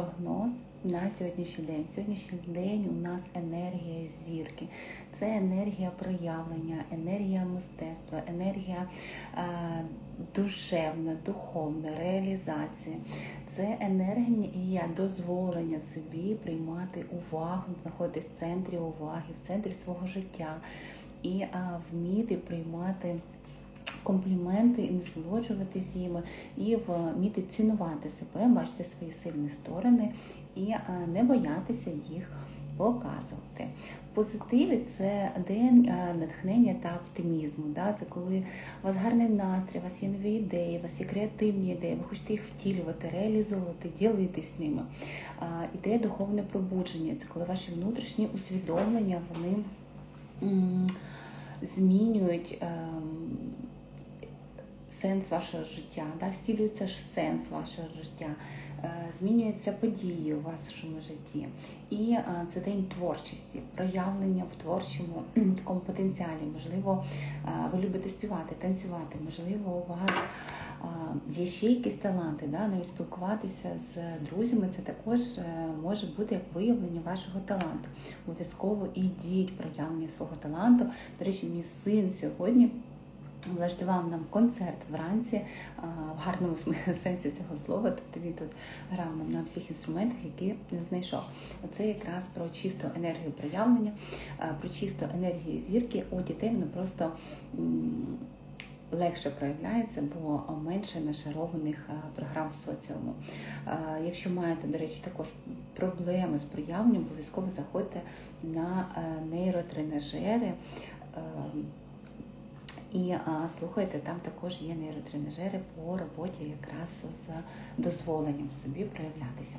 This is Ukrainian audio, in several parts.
прогноз на сьогоднішній день. Сьогоднішній день у нас енергія зірки. Це енергія проявлення, енергія мистецтва, енергія е, душевна, духовна, реалізація. Це енергія дозволення собі приймати увагу, знаходитись в центрі уваги, в центрі свого життя і а, вміти приймати компліменти і насолоджуватись їми, і вміти цінувати себе, бачити свої сильні сторони і не боятися їх показувати. Позитиві це день натхнення та оптимізму. Да? Це коли у вас гарний настрій, у вас є нові ідеї, у вас є креативні ідеї, ви хочете їх втілювати, реалізовувати, ділитись ними. Ідея духовне пробудження це коли ваші внутрішні усвідомлення вони змінюють. Сенс вашого життя, да, стілюється ж сенс вашого життя, е, змінюються події у вашому житті. І е, це день творчості, проявлення в творчому такому потенціалі. Можливо, е, ви любите співати, танцювати, можливо, у вас. Є ще якісь таланти, да? навіть спілкуватися з друзями, це також може бути як виявлення вашого таланту. Обов'язково ідіть проявлення свого таланту. До речі, мій син сьогодні влаштував нам концерт вранці в гарному сенсі цього слова. Тобто він тут грав нам на всіх інструментах, які знайшов. Це якраз про чисту енергію проявлення, про чисту енергію зірки у дітей воно просто. Легше проявляється, бо менше нашарованих програм в соціуму. Якщо маєте, до речі, також проблеми з проявленням, обов'язково заходьте на нейротренажери. І слухайте, там також є нейротренажери по роботі якраз з дозволенням собі проявлятися.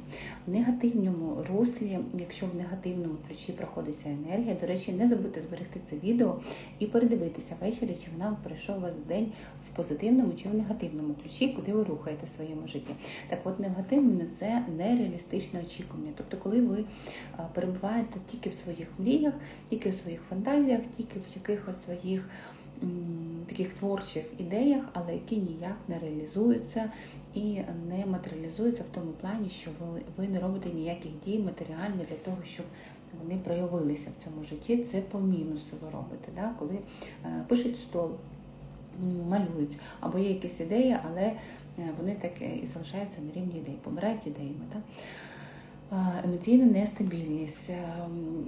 В негативному руслі, якщо в негативному ключі проходиться енергія, до речі, не забудьте зберегти це відео і передивитися ввечері, чи вона пройшов у вас день в позитивному чи в негативному ключі, куди ви рухаєте в своєму житті. Так от негативне це нереалістичне очікування. Тобто, коли ви перебуваєте тільки в своїх мріях, тільки в своїх фантазіях, тільки в якихось своїх таких творчих ідеях, але які ніяк не реалізуються і не матеріалізуються в тому плані, що ви, не робите ніяких дій матеріально для того, щоб вони проявилися в цьому житті. Це по мінусу ви робите, да? коли е, пишуть стол, малюють, або є якісь ідеї, але е, вони так і залишаються на рівні ідей, помирають ідеями. Да? Емоційна нестабільність. Ем,